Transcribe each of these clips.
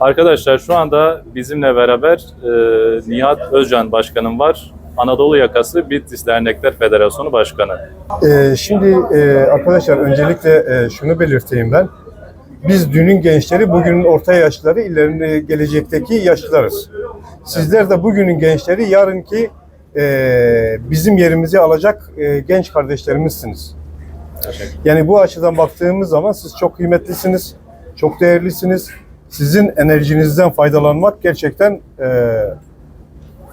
Arkadaşlar şu anda bizimle beraber e, Nihat Özcan Başkanım var. Anadolu Yakası Bitlis Dernekler Federasyonu Başkanı. Ee, şimdi e, arkadaşlar öncelikle e, şunu belirteyim ben. Biz dünün gençleri, bugünün orta yaşları, ileride gelecekteki yaşlılarız. Sizler de bugünün gençleri, yarınki e, bizim yerimizi alacak e, genç kardeşlerimizsiniz. Yani bu açıdan baktığımız zaman siz çok kıymetlisiniz, çok değerlisiniz. Sizin enerjinizden faydalanmak gerçekten e,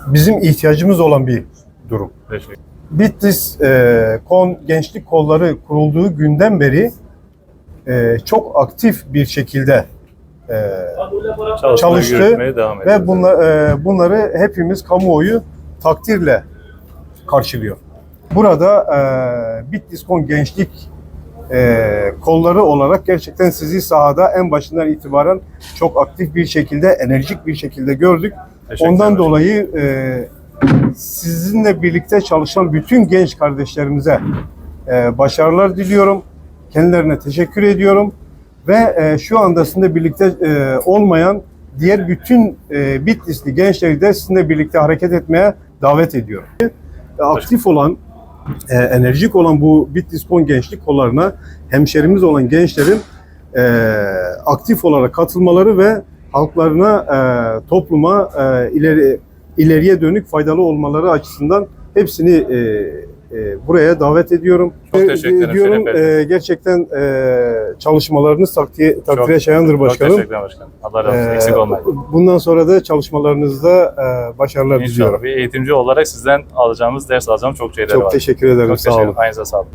bizim ihtiyacımız olan bir durum. Bitlis e, Kon Gençlik Kolları kurulduğu günden beri e, çok aktif bir şekilde e, Çalıştı devam ve bunla, e, bunları hepimiz kamuoyu takdirle karşılıyor. Burada e, Bitlis Kon Gençlik e, kolları olarak gerçekten sizi sahada en başından itibaren çok aktif bir şekilde, enerjik bir şekilde gördük. Ondan ederim. dolayı e, sizinle birlikte çalışan bütün genç kardeşlerimize e, başarılar diliyorum. Kendilerine teşekkür ediyorum. Ve e, şu anda sizinle birlikte e, olmayan diğer bütün e, Bitlisli gençleri de sizinle birlikte hareket etmeye davet ediyorum. E, Aktif olan, e, enerjik olan bu Bitlis Kon gençlik kollarına hemşerimiz olan gençlerin e, aktif olarak katılmaları ve halklarına, e, topluma e, ileri ileriye dönük faydalı olmaları açısından hepsini e, e, buraya davet ediyorum. Çok E, teşekkür ederim, Diyorum şeref verdiniz. e, gerçekten e, çalışmalarınız takdir, takdire Çok- şayandır Çok başkanım. teşekkür ederim başkanım. Allah razı olsun. E, Eksik olmayın. bundan sonra da çalışmalarınızda e, başarılar diliyorum. İnşallah bir eğitimci olarak sizden alacağımız, ders alacağımız çok şeyler Çok var. teşekkür ederim. Çok sağ teşekkür olun. ederim. Aynıza sağlık.